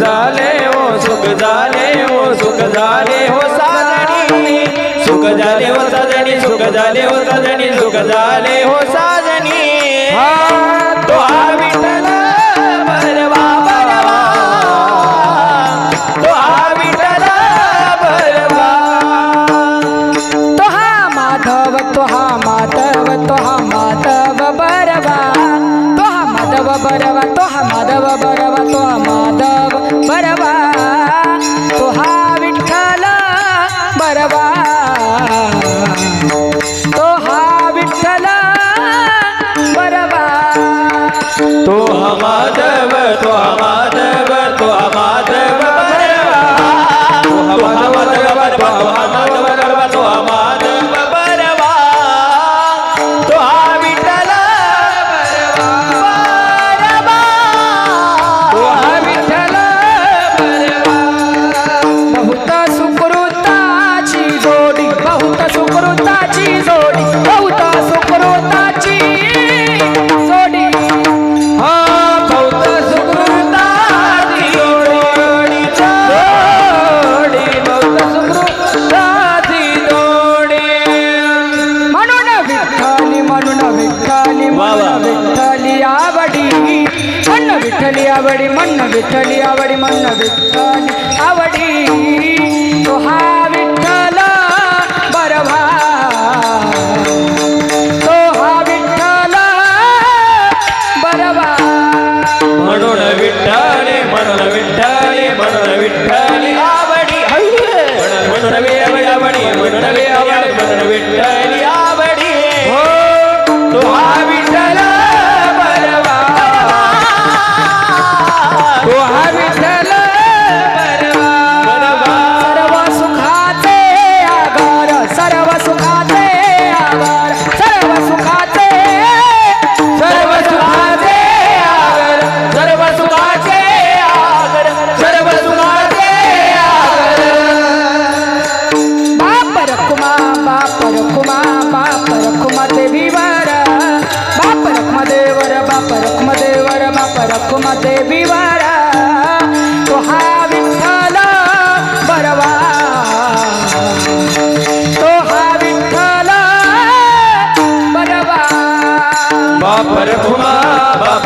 झाले हो सुख झाले हो सुख झाले हो साजणी. सुख झाले हो साजणी सुख झाले हो साजणी सुख झाले हो साजणी. तो माधव तो हा माधव माधव बरवा तो माधव बरवा तो माधव विठ्ठली आवडी मन्न विठ्ठली आवडी मन्न विठ्ठली आवडी मन्न विठ्ठली आवडी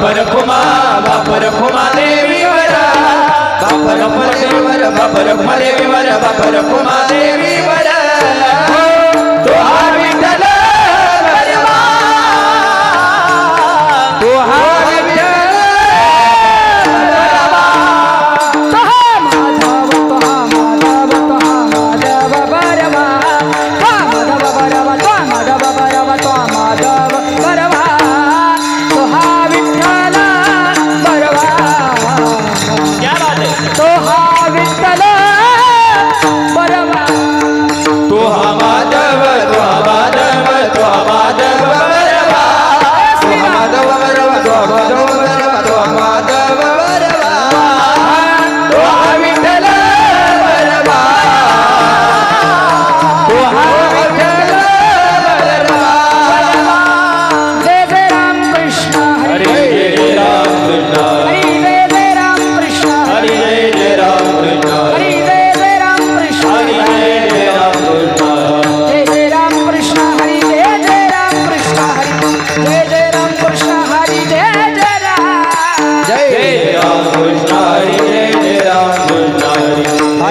बापर खुमा बापर खुमा देवीवरा बापर खुमादेवर बापर खुमादेवीवर बापर खुमा देवीवर तो हा विठ्ठल तो हा Para